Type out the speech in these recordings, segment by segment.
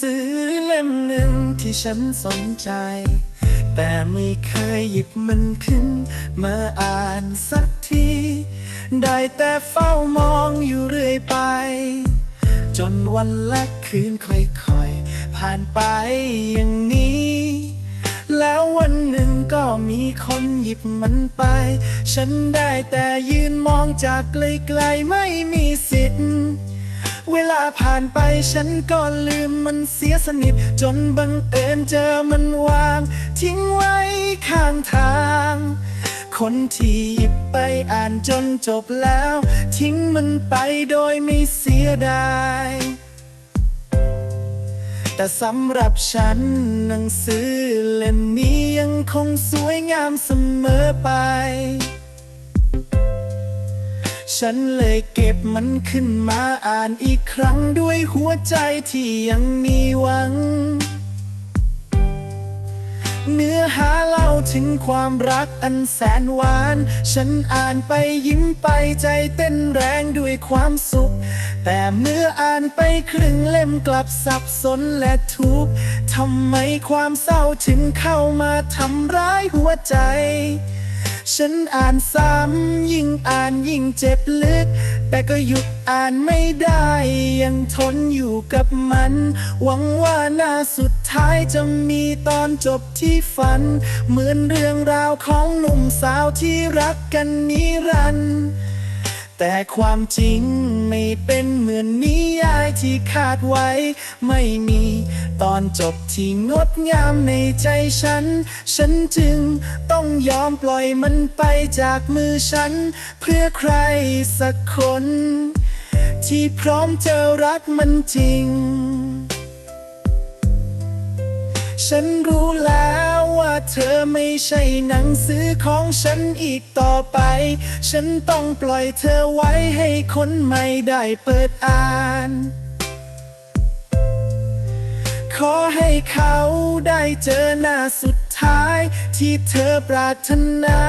สือเล่มหนึ่งที่ฉันสนใจ แต่ไม่เคยหยิบมันขึ้น มาอ่านสักที ได้แต่เฝ้ามองอยู่เรื่อยไป จนวันและคืนค่อยๆ ผ่านไปอย่างนี้ แล้ววันหนึ่งก็มีคนหยิบมันไป ฉันได้แต่ยืนมองจากไกลๆไม่มีสิทธิ์ ผ่านไปฉันก็ลืมมันเสียสนิท จนบังเอิญเจอมันวาง ทิ้งไว้ข้างทาง คนที่หยิบไปอ่านจนจบแล้ว ทิ้งมันไปโดยไม่เสียดายแต่สำหรับฉันหนังสือเล่มนี้ยังคงสวยงามเสมอไป ฉันเลยเก็บมันขึ้นมาอ่านอีกครั้งด้วยหัวใจที่ยังมีหวัง เนื้อหาเล่าถึงความรักอันแสนหวาน ฉันอ่านไปยิ้มไปใจเต้นแรงด้วยความสุข แต่เมื่ออ่านไปครึ่งเล่มกลับสับสนและทุกข์ทำไมความเศร้าถึงเข้ามาทำร้ายหัวใจ ฉันอ่านซ้ำยิ่งอ่านยิ่งเจ็บลึก แต่ก็หยุดอ่านไม่ได้ ยังทนอยู่กับมัน หวังว่าหน้าสุดท้ายจะมีตอนจบที่ฝัน เหมือนเรื่องราวของหนุ่มสาวที่รักกันนิรันดร์แต่ความจริงไม่เป็นเหมือนนิยาย ที่คาดไว้ ไม่มีตอนจบที่งดงามในใจฉัน ฉันจึงต้องยอมปล่อยมันไปจากมือฉัน เพื่อใครสักคน ที่พร้อมจะรักมันจริง ฉันรู้แล้วว่าเธอไม่ใช่หนังสือของฉันอีกต่อไป ฉันต้องปล่อยเธอไว้ให้คนใหม่ได้เปิดอ่าน ขอให้เขาได้เจอหน้าสุดท้าย ที่เธอปรารถนา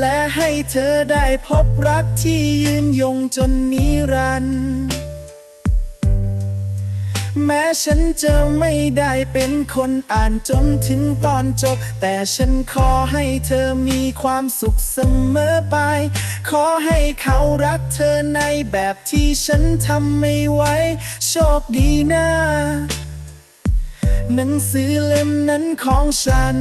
และให้เธอได้พบรักที่ยืนยงจนนิรันดร์แม้ฉันจะไม่ได้เป็นคนอ่านจนถึงตอนจบ แต่ฉันขอให้เธอมีความสุขเสมอไป ขอให้เขารักเธอในแบบที่ฉันทำไม่ไหวโชคดีนะ หนังสือเล่มนั้นของฉัน